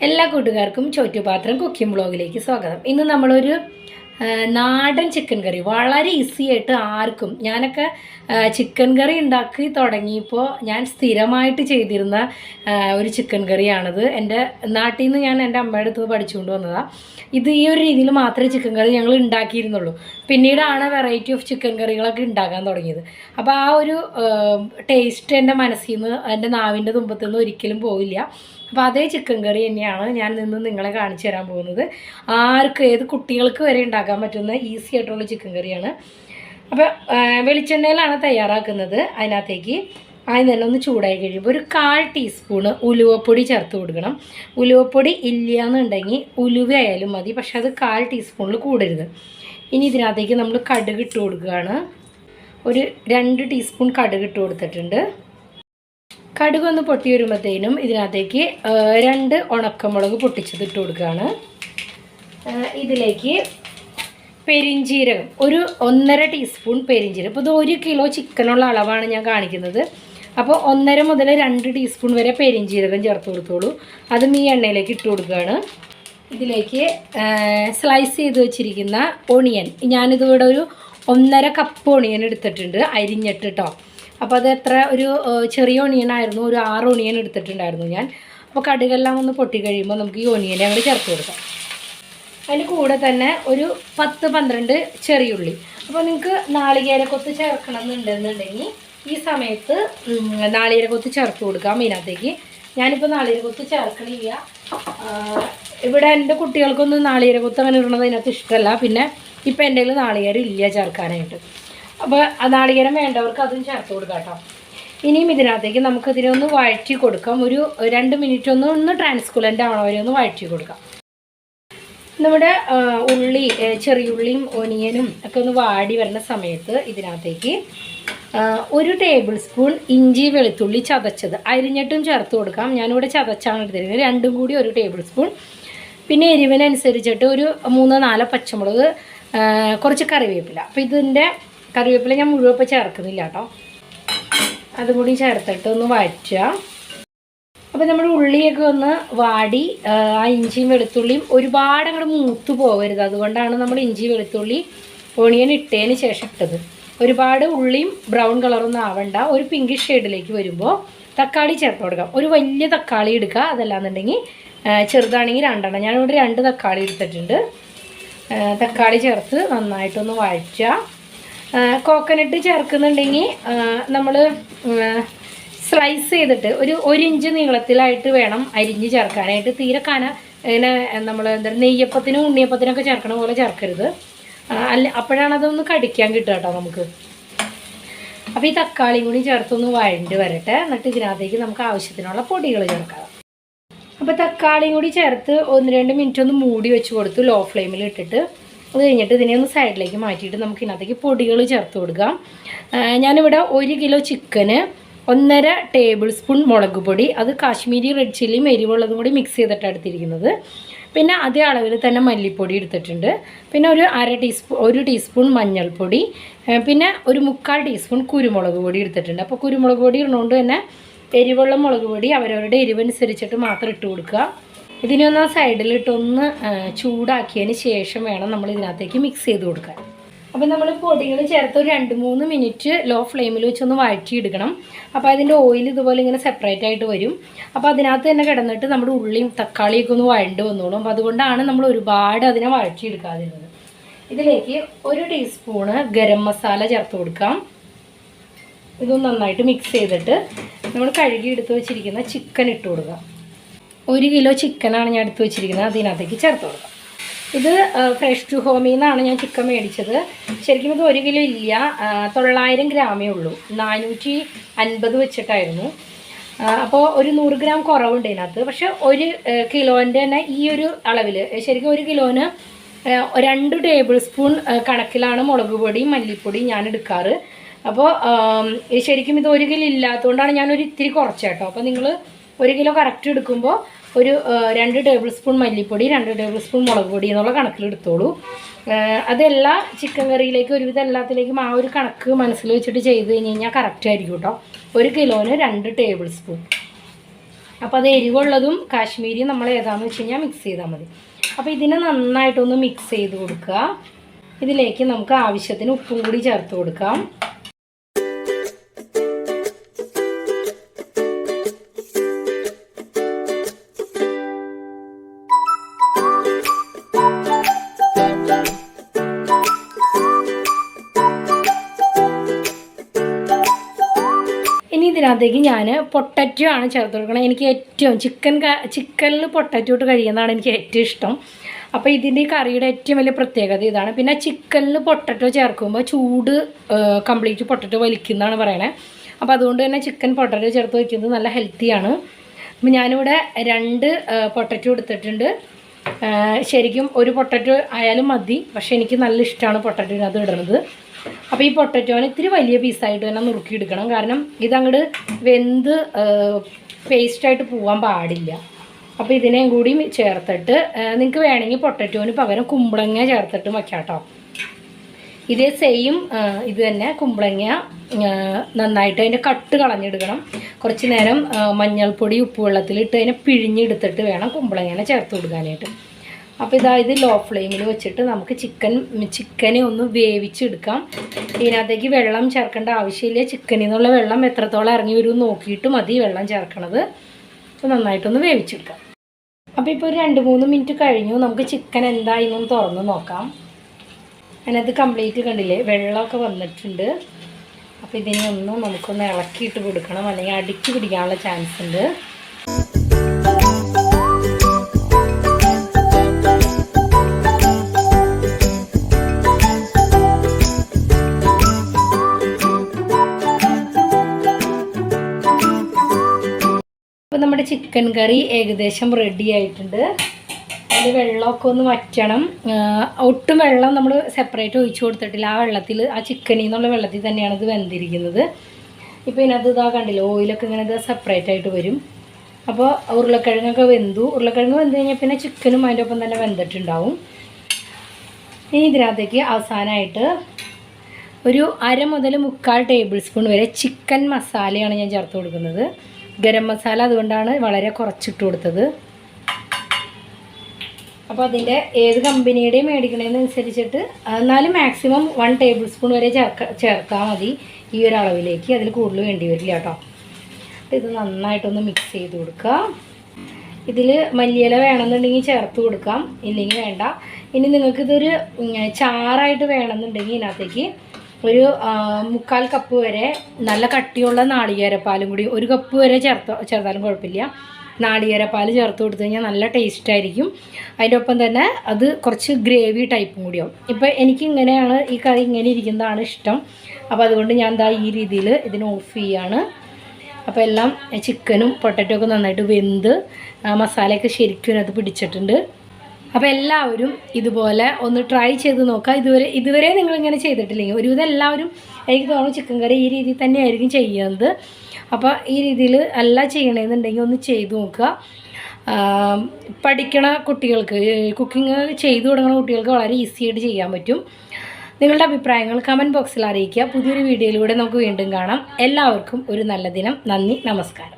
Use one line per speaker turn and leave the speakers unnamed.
എല്ലാ കൂട്ടുകാർക്കും ചോറ്റുപാത്രം കുക്കിംഗ് ബ്ലോഗിലേക്ക് സ്വാഗതം. ഇന്ന് നമ്മളൊരു നാടൻ ചിക്കൻ കറി. വളരെ ഈസി ആയിട്ട് ആർക്കും ഞാനൊക്കെ ചിക്കൻ കറി ഉണ്ടാക്കി തുടങ്ങിയപ്പോൾ ഞാൻ സ്ഥിരമായിട്ട് ചെയ്തിരുന്ന ഒരു ചിക്കൻ കറിയാണിത്. എന്റെ നാട്ടിൽ നിന്ന് ഞാൻ എന്റെ അമ്മയുടെ അടുത്ത് പഠിച്ചുകൊണ്ട് വന്നതാണ് ഇത് ഈ ഒരു രീതിയിൽ മാത്രമേ ചിക്കൻ കറി ഞങ്ങൾ ഉണ്ടാക്കിയിരുന്നുള്ളൂ. പിന്നീടാണ് വെറൈറ്റി ഓഫ് ചിക്കൻ കറികളൊക്കെ ഉണ്ടാക്കാൻ തുടങ്ങിയത്. അപ്പോൾ ആ ഒരു ടേസ്റ്റ് എന്റെ മനസ്സിൽ നിന്ന് എന്റെ നാവിന്റെ തുമ്പത്തിൽ നിന്ന് ഒരിക്കലും പോവില്ല. അപ്പോൾ അതേ ചിക്കൻ കറി തന്നെയാണ് ഞാൻ നിന്ന് നിങ്ങളെ കാണിച്ചു തരാൻ പോകുന്നത്. ആർക്ക് ഏത് കുട്ടികൾക്ക് വരെ ഉണ്ടാക്കാൻ പറ്റുന്ന ഈസി ആയിട്ടുള്ള ചിക്കൻ കറിയാണ്. അപ്പോൾ വെളിച്ചെണ്ണയിലാണ് തയ്യാറാക്കുന്നത്. അതിനകത്തേക്ക് ആദ്യം തന്നെ ഒന്ന് ചൂടായി കഴിയുമ്പോൾ ഒരു കാൽ ടീസ്പൂണ് ഉലുവപ്പൊടി ചേർത്ത് കൊടുക്കണം. ഉലുവപ്പൊടി ഇല്ല എന്നുണ്ടെങ്കിൽ ഉലുവ ആയാലും മതി പക്ഷെ അത് കാൽ ടീസ്പൂണിൽ കൂടരുത്. ഇനി ഇതിനകത്തേക്ക് നമ്മൾ കടുക് ഇട്ട് കൊടുക്കുകയാണ്. ഒരു രണ്ട് ടീസ്പൂൺ കടുക് ഇട്ട് കൊടുത്തിട്ടുണ്ട്. കടുക് ഒന്ന് പൊട്ടി വരുമ്പോഴത്തേനും ഇതിനകത്തേക്ക് രണ്ട് ഉണക്കമുളക് പൊട്ടിച്ചത് ഇട്ട് കൊടുക്കുകയാണ്. ഇതിലേക്ക് പെരിഞ്ചീരകം. ഒരു ഒന്നര ടീസ്പൂൺ പെരിഞ്ചീരകം. അപ്പോൾ ഇത് ഒരു കിലോ ചിക്കനുള്ള അളവാണ് ഞാൻ കാണിക്കുന്നത്. അപ്പോൾ ഒന്നര മുതൽ രണ്ട് ടീസ്പൂൺ വരെ പെരിഞ്ചീരകം ചേർത്ത് കൊടുത്തോളൂ. അതും ഈ എണ്ണയിലേക്ക് ഇട്ട് കൊടുക്കുകയാണ്. ഇതിലേക്ക് സ്ലൈസ് ചെയ്ത് വെച്ചിരിക്കുന്ന ഒണിയൻ. ഞാനിതിവിടെ ഒരു ഒന്നര കപ്പ് ഒണിയൻ എടുത്തിട്ടുണ്ട് അരിഞ്ഞിട്ട് കേട്ടോ അപ്പോൾ അത് എത്ര ഒരു ചെറിയ ഒണിയൻ ആയിരുന്നു ഒരു ആറ് ഒണിയൻ എടുത്തിട്ടുണ്ടായിരുന്നു ഞാൻ. അപ്പോൾ കടുകെല്ലാം ഒന്ന് പൊട്ടി കഴിയുമ്പോൾ നമുക്ക് ഈ ഒണിയനെ അങ്ങോട്ട് ചേർത്ത് കൊടുക്കാം. അതിന് കൂടെ തന്നെ ഒരു പത്ത് പന്ത്രണ്ട് ചെറിയുള്ളി അപ്പോൾ നിങ്ങൾക്ക് നാളികേരക്കൊത്ത് ചേർക്കണം എന്നുണ്ടെന്നുണ്ടെങ്കിൽ ഈ സമയത്ത് നാളികേര കൊത്ത് ചേർത്ത് കൊടുക്കാം ഇതിനകത്തേക്ക്. ഞാനിപ്പോൾ നാളികേരക്കൊത്ത് ചേർക്കണില്ല. ഇവിടെ എന്റെ കുട്ടികൾക്കൊന്നും നാളികേരക്കൊത്ത് അങ്ങനെ ഇടണത് അതിനകത്ത് ഇഷ്ടമല്ല പിന്നെ ഇപ്പം എന്റെ കയ്യിൽ നാളികേരം ഇല്ല ചേർക്കാനായിട്ട്. അപ്പോൾ ആ നാളികേരം വേണ്ടവർക്ക് അതും ചേർത്ത് കൊടുക്കാം കേട്ടോ. ഇനിയും ഇതിനകത്തേക്ക് നമുക്കിതിനെ ഒന്ന് വഴറ്റി കൊടുക്കാം. ഒരു രണ്ട് മിനിറ്റ് ഒന്ന് ഒന്ന് ട്രാൻസ്കുലന്റ് ആവണവരെ ഒന്ന് വഴറ്റി കൊടുക്കാം. നമ്മുടെ ഉള്ളി ചെറിയ ചെറിയുള്ളിയും ഒനിയനും ഒക്കെ ഒന്ന് വാടി വരുന്ന സമയത്ത് ഇതിനകത്തേക്ക് ഒരു ടേബിൾ സ്പൂൺ ഇഞ്ചി വെളുത്തുള്ളി ചതച്ചത്. അരിഞ്ഞിട്ടും ചേർത്ത് കൊടുക്കാം. ഞാനിവിടെ ചതച്ചാണ് എടുത്തിരുന്നത് രണ്ടും കൂടി ഒരു ടേബിൾ സ്പൂൺ പിന്നെ എരിവിനനുസരിച്ചിട്ട് ഒരു മൂന്ന് നാലോ പച്ചമുളക് കുറച്ച് കറിവേപ്പില. അപ്പോൾ ഇതിന്റെ കറിവേപ്പില ഞാൻ മുഴുവൻ ചേർക്കുന്നില്ല കേട്ടോ. അതും കൂടി ചേർത്തിട്ട് ഒന്ന് വഴറ്റുക. അപ്പോൾ നമ്മുടെ ഉള്ളിയൊക്കെ ഒന്ന് വാടി ആ, ഇഞ്ചിയും വെളുത്തുള്ളിയും ഒരുപാട് അങ്ങോട്ട് മൂത്തു പോകരുത്. അതുകൊണ്ടാണ് നമ്മൾ ഇഞ്ചി വെളുത്തുള്ളി ഓണിയൻ ഇട്ടതിന് ശേഷം ഇട്ടത്. ഒരുപാട് ഉള്ളിയും ബ്രൗൺ കളറൊന്നും ആവണ്ട. ഒരു പിങ്ക് ഷെയ്ഡിലേക്ക് വരുമ്പോൾ തക്കാളി ചേർത്ത് കൊടുക്കാം. ഒരു വലിയ തക്കാളി എടുക്കുക അതല്ലാന്നുണ്ടെങ്കിൽ ചെറുതാണെങ്കിൽ രണ്ടെണ്ണം. ഞാനിവിടെ രണ്ട് തക്കാളി എടുത്തിട്ടുണ്ട്. തക്കാളി ചേർത്ത് നന്നായിട്ടൊന്ന് വഴറ്റുക. കോക്കനട്ട് ചേർക്കുന്നുണ്ടെങ്കിൽ നമ്മൾ സ്ലൈസ് ചെയ്തിട്ട് ഒരു ഒരു ഇഞ്ച് നീളത്തിലായിട്ട് വേണം അരിഞ്ഞ് ചേർക്കാനായിട്ട്. തീരെ കന ഇങ്ങനെ നമ്മൾ എന്താ നെയ്യപ്പത്തിനും ഉണ്ണിയപ്പത്തിനൊക്കെ ചേർക്കണ പോലെ ചേർക്കരുത്. അല്ല അപ്പോഴാണ് അതൊന്ന് കടിക്കാൻ കിട്ടുക കേട്ടോ നമുക്ക്. അപ്പോൾ ഈ തക്കാളി കൂടി ചേർത്തൊന്ന് വഴണ്ട് വരട്ടെ. എന്നിട്ട് ഇതിനകത്തേക്ക് നമുക്ക് ആവശ്യത്തിനുള്ള പൊടികൾ ചേർക്കാം. അപ്പോൾ തക്കാളിയും കൂടി ചേർത്ത് ഒന്ന് രണ്ട് മിനിറ്റ് ഒന്ന് മൂടി വെച്ച് കൊടുത്തു ലോ ഫ്ലെയിമിൽ ഇട്ടിട്ട് അത് കഴിഞ്ഞിട്ട് ഇതിനെ ഒന്ന് സൈഡിലേക്ക് മാറ്റിയിട്ട് നമുക്ക് ഇതിനകത്തേക്ക് പൊടികൾ ചേർത്ത് കൊടുക്കാം. ഞാനിവിടെ ഒരു കിലോ ചിക്കന് ഒന്നര ടേബിൾ സ്പൂൺ മുളക് പൊടി അത് കാശ്മീരി റെഡ് ചില്ലിയും എരിവുള്ളതും കൂടി മിക്സ് ചെയ്തിട്ടാണ് എടുത്തിരിക്കുന്നത്. പിന്നെ അതേ അളവിൽ തന്നെ മല്ലിപ്പൊടി എടുത്തിട്ടുണ്ട്. പിന്നെ ഒരു അര ടീസ്പൂൺ ഒരു ടീസ്പൂൺ മഞ്ഞൾപ്പൊടി പിന്നെ ഒരു മുക്കാൽ ടീസ്പൂൺ കുരുമുളക് പൊടി എടുത്തിട്ടുണ്ട്. അപ്പോൾ കുരുമുളക് പൊടി ഇടുന്നതുകൊണ്ട് തന്നെ എരിവുള്ള മുളക് പൊടി അവരവരുടെ എരിവനുസരിച്ചിട്ട് മാത്രം ഇട്ട് കൊടുക്കുക. ഇതിനൊന്ന് സൈഡിലിട്ടൊന്ന് ചൂടാക്കിയതിന് ശേഷം വേണം നമ്മൾ ഇതിനകത്തേക്ക് മിക്സ് ചെയ്ത് കൊടുക്കാൻ. അപ്പോൾ നമ്മൾ പൊടികൾ ചേർത്ത് ഒരു രണ്ട് മൂന്ന് മിനിറ്റ് ലോ ഫ്ലെയിമിൽ വെച്ചൊന്ന് വഴറ്റിയെടുക്കണം. അപ്പോൾ അതിന്റെ ഓയിൽ ഇതുപോലെ ഇങ്ങനെ സെപ്പറേറ്റ് ആയിട്ട് വരും. അപ്പോൾ അതിനകത്ത് തന്നെ കിടന്നിട്ട് നമ്മുടെ ഉള്ളിയും തക്കാളിയൊക്കെ ഒന്ന് വഴണ്ട് വന്നോളും. അപ്പോൾ അതുകൊണ്ടാണ് നമ്മൾ ഒരുപാട് അതിനെ വഴറ്റിയെടുക്കാതിരുന്നത്. ഇതിലേക്ക് ഒരു ടീസ്പൂണ് ഗരം മസാല ചേർത്ത് കൊടുക്കാം. ഇതൊന്ന് നന്നായിട്ട് മിക്സ് ചെയ്തിട്ട് നമ്മൾ കഴുകി എടുത്ത് വെച്ചിരിക്കുന്ന ചിക്കൻ ഇട്ട് കൊടുക്കുക ഒരു കിലോ ചിക്കനാണ് ഞാൻ എടുത്ത് വെച്ചിരിക്കുന്നത്. അതിനകത്തേക്ക് ചേർത്ത് കൊടുക്കാം. ഇത് ഫ്രഷ് ടു ഹോമിൽ നിന്നാണ് ഞാൻ ചിക്കൻ മേടിച്ചത്. ശരിക്കും ഇത് ഒരു കിലോ ഇല്ല തൊള്ളായിരം ഗ്രാമേ ഉള്ളൂ. നാനൂറ്റി അൻപത് വെച്ചിട്ടായിരുന്നു. അപ്പോൾ ഒരു നൂറ് ഗ്രാം കുറവുണ്ട് ഇതിനകത്ത്. പക്ഷെ ഒരു കിലോന്റെ തന്നെ ഈ ഒരു അളവിൽ ശരിക്കും ഒരു കിലോന് രണ്ട് ടേബിൾ സ്പൂൺ കണക്കിലാണ് മുളക് പൊടിയും മല്ലിപ്പൊടിയും ഞാൻ എടുക്കാറ്. അപ്പോൾ ശരിക്കും ഇത് ഒരു കിലോ ഇല്ലാത്തതുകൊണ്ടാണ് ഞാനൊരു ഇത്തിരി കുറച്ചേട്ടോ അപ്പോൾ നിങ്ങൾ ഒരു കിലോ കറക്റ്റ് എടുക്കുമ്പോൾ ഒരു രണ്ട് ടേബിൾ സ്പൂൺ മല്ലിപ്പൊടി രണ്ട് ടേബിൾ സ്പൂൺ മുളക് പൊടി എന്നുള്ള കണക്കിലെടുത്തോളൂ. അതെല്ലാ ചിക്കൻ കറിയിലേക്ക് ഒരുവിധം എല്ലാത്തിലേക്കും ആ ഒരു കണക്ക് മനസ്സിൽ വെച്ചിട്ട് ചെയ്ത് കഴിഞ്ഞ് കഴിഞ്ഞാൽ കറക്റ്റ് ആയിരിക്കും കേട്ടോ. ഒരു കിലോന് രണ്ട് ടേബിൾ സ്പൂൺ അപ്പോൾ അത് എരിവുള്ളതും കാശ്മീരിയും നമ്മൾ ഏതാണെന്ന് വെച്ച് കഴിഞ്ഞാൽ മിക്സ് ചെയ്താൽ മതി. അപ്പോൾ ഇതിനെ നന്നായിട്ടൊന്ന് മിക്സ് ചെയ്ത് കൊടുക്കുക. ഇതിലേക്ക് നമുക്ക് ആവശ്യത്തിന് ഉപ്പും കൂടി ചേർത്ത് കൊടുക്കാം. ഇനി ഇതിനകത്തേക്ക് ഞാൻ പൊട്ടറ്റോ ആണ് ചേർത്ത് കൊടുക്കണം. എനിക്ക് ഏറ്റവും ചിക്കൻ ചിക്കനിൽ പൊട്ടറ്റോ ഇട്ട് കഴിയുന്നതാണ് എനിക്ക് ഏറ്റവും ഇഷ്ടം. അപ്പോൾ ഇതിന്റെ കറിയുടെ ഏറ്റവും വലിയ പ്രത്യേകത ഇതാണ്. പിന്നെ ചിക്കനിൽ പൊട്ടറ്റോ ചേർക്കുമ്പോൾ ചൂട് കംപ്ലീറ്റ് പൊട്ടറ്റോ വലിക്കുന്നതാണ് പറയണേ. അപ്പോൾ അതുകൊണ്ട് തന്നെ ചിക്കൻ പൊട്ടറ്റോ ചേർത്ത് വയ്ക്കുന്നത് നല്ല ഹെൽത്തിയാണ് അപ്പോൾ ഞാനിവിടെ രണ്ട് പൊട്ടറ്റോ എടുത്തിട്ടുണ്ട്. ശരിക്കും ഒരു പൊട്ടറ്റോ ആയാലും മതി. പക്ഷേ എനിക്ക് നല്ല ഇഷ്ടമാണ് പൊട്ടറ്റോനകത്ത് ഇടുന്നത് അപ്പോൾ ഈ പൊട്ടറ്റോനെ ഇത്തിരി വലിയ പീസായിട്ട് തന്നെ നുറുക്കിയെടുക്കണം. കാരണം ഇതങ്ങോട്ട് വെന്ത് പേസ്റ്റായിട്ട് പോകാൻ പാടില്ല. അപ്പോൾ ഇതിനെയും കൂടി ചേർത്തിട്ട് നിങ്ങൾക്ക് വേണമെങ്കിൽ പൊട്ടറ്റോന് പകരം കുമ്പളങ്ങ ചേർത്തിട്ട് വയ്ക്കാം കേട്ടോ ഇതേ സെയിം ഇത് തന്നെ കുമ്പളങ്ങ നന്നായിട്ട് അതിന്റെ കട്ട് കളഞ്ഞെടുക്കണം. കുറച്ച് നേരം മഞ്ഞൾപ്പൊടി മഞ്ഞൾപ്പൊടി ഉപ്പുവെള്ളത്തിലിട്ട് അതിനെ പിഴിഞ്ഞെടുത്തിട്ട് വേണം കുമ്പളങ്ങനെ ചേർത്ത് കൊടുക്കാനായിട്ട്. അപ്പോൾ ഇതാ ഇത് ലോ ഫ്ലെയിമിൽ വെച്ചിട്ട് നമുക്ക് ചിക്കൻ ചിക്കനെ ഒന്ന് വേവിച്ചെടുക്കാം. ഇതിനകത്തേക്ക് വെള്ളം ചേർക്കേണ്ട ആവശ്യമില്ല. ചിക്കനിൽ നിന്നുള്ള വെള്ളം എത്രത്തോളം ഇറങ്ങി വരും നോക്കിയിട്ട് മതി വെള്ളം ചേർക്കണത്. അപ്പോൾ നന്നായിട്ടൊന്ന് വേവിച്ചെടുക്കാം. അപ്പോൾ ഇപ്പോൾ ഒരു രണ്ട് മൂന്ന് മിനിറ്റ് കഴിഞ്ഞു. നമുക്ക് ചിക്കൻ എന്തായെന്നൊന്ന് തുറന്ന് നോക്കാം. അതിനകത്ത് കംപ്ലീറ്റ് കണ്ടില്ലേ? വെള്ളമൊക്കെ വന്നിട്ടുണ്ട്. അപ്പോൾ ഇതിനൊന്നും നമുക്കൊന്ന് ഇളക്കിയിട്ട് കൊടുക്കണം. അല്ലെങ്കിൽ അടിച്ചു പിടിക്കാനുള്ള ചാൻസ് ഉണ്ട്. അപ്പോൾ നമ്മുടെ ചിക്കൻ കറി ഏകദേശം റെഡി ആയിട്ടുണ്ട്. അതിൽ വെള്ളമൊക്കെ ഒന്ന് വറ്റണം. ഒട്ടും വെള്ളം നമ്മൾ സെപ്പറേറ്റ് ഒഴിച്ചു കൊടുത്തിട്ടില്ല. ആ വെള്ളത്തിൽ ആ ചിക്കനിൽ നിന്നുള്ള വെള്ളത്തിൽ തന്നെയാണ് ഇത് വെന്തിരിക്കുന്നത്. ഇപ്പോൾ ഇതിനകത്ത് ഇതാ കണ്ടില്ല ഓയിലൊക്കെ ഇങ്ങനെ ഇത് സെപ്പറേറ്റ് ആയിട്ട് വരും. അപ്പോൾ ഉരുളക്കിഴങ്ങൊക്കെ വെന്തു. ഉരുളക്കിഴങ്ങ് വെന്ത് കഴിഞ്ഞാൽ പിന്നെ ചിക്കനും അതിന്റെ ഒപ്പം തന്നെ വെന്തിട്ടുണ്ടാവും. ഇനി ഇതിനകത്തേക്ക് അവസാനമായിട്ട് ഒരു അര മുതൽ മുക്കാൽ ടേബിൾ സ്പൂൺ വരെ ചിക്കൻ മസാലയാണ് ഞാൻ ചേർത്ത് കൊടുക്കുന്നത്. ഗരം മസാല അതുകൊണ്ടാണ് വളരെ കുറച്ചിട്ട് കൊടുത്തത്. അപ്പോൾ അതിന്റെ ഏത് കമ്പനിയുടെയും മേടിക്കണതിനനുസരിച്ചിട്ട് എന്നാലും മാക്സിമം വൺ ടേബിൾ സ്പൂൺ വരെ ചേർക്ക ചേർത്താൽ മതി ഈ ഒരു അളവിലേക്ക്. അതിൽ കൂടുതൽ വേണ്ടി വരില്ല കേട്ടോ ഇത് നന്നായിട്ടൊന്ന് മിക്സ് ചെയ്ത് കൊടുക്കുക ഇതിൽ മല്ലിയില വേണമെന്നുണ്ടെങ്കിൽ ചേർത്ത് കൊടുക്കാം. ഇല്ലെങ്കിൽ വേണ്ട. ഇനി നിങ്ങൾക്കിതൊരു ചാറായിട്ട് വേണമെന്നുണ്ടെങ്കിൽ ഇതിനകത്തേക്ക് ഒരു മുക്കാൽ കപ്പ് വരെ നല്ല കട്ടിയുള്ള നാളികേരപ്പാലും കൂടി ഒരു കപ്പ് വരെ ചേർത്ത് ചേർത്താലും കുഴപ്പമില്ല. നാളികേരപ്പാൽ ചേർത്ത് കൊടുത്തു കഴിഞ്ഞാൽ നല്ല ടേസ്റ്റ് ആയിരിക്കും. അതിന്റെ ഒപ്പം തന്നെ അത് കുറച്ച് ഗ്രേവി ടൈപ്പും കൂടിയാവും. ഇപ്പോൾ എനിക്ക് ഇങ്ങനെയാണ് ഈ കറി ഇങ്ങനെ ഇരിക്കുന്നതാണ് ഇഷ്ടം. അപ്പോൾ അതുകൊണ്ട് ഞാൻ എന്താ ഈ രീതിയിൽ ഇതിന് ഓഫ് ചെയ്യാണ്. അപ്പോൾ എല്ലാം ചിക്കനും പൊട്ടറ്റോ ഒക്കെ നന്നായിട്ട് വെന്ത് മസാലയൊക്കെ ശരിക്കും അത് പിടിച്ചിട്ടുണ്ട്. അപ്പോൾ എല്ലാവരും ഇതുപോലെ ഒന്ന് ട്രൈ ചെയ്ത് നോക്കുക. ഇതുവരെ ഇതുവരെ നിങ്ങളിങ്ങനെ ചെയ്തിട്ടില്ലെങ്കിൽ ഒരുവിധം എല്ലാവരും എനിക്ക് തോന്നുന്നു ചിക്കൻ കറി ഈ രീതിയിൽ തന്നെയായിരിക്കും ചെയ്യുന്നത്. അപ്പോൾ ഈ രീതിയിൽ അല്ല ചെയ്യണമെന്നുണ്ടെങ്കിൽ ഒന്ന് ചെയ്ത് നോക്കുക. പഠിക്കണ കുട്ടികൾക്ക് കുക്കിംഗ് ചെയ്തു തുടങ്ങുന്ന കുട്ടികൾക്ക് വളരെ ഈസി ആയിട്ട് ചെയ്യാൻ പറ്റും. നിങ്ങളുടെ അഭിപ്രായങ്ങൾ കമന്റ് ബോക്സിൽ അറിയിക്കുക. പുതിയൊരു വീഡിയോയിലൂടെ നമുക്ക് വീണ്ടും കാണാം. എല്ലാവർക്കും ഒരു നല്ല ദിനം. നന്ദി. നമസ്കാരം.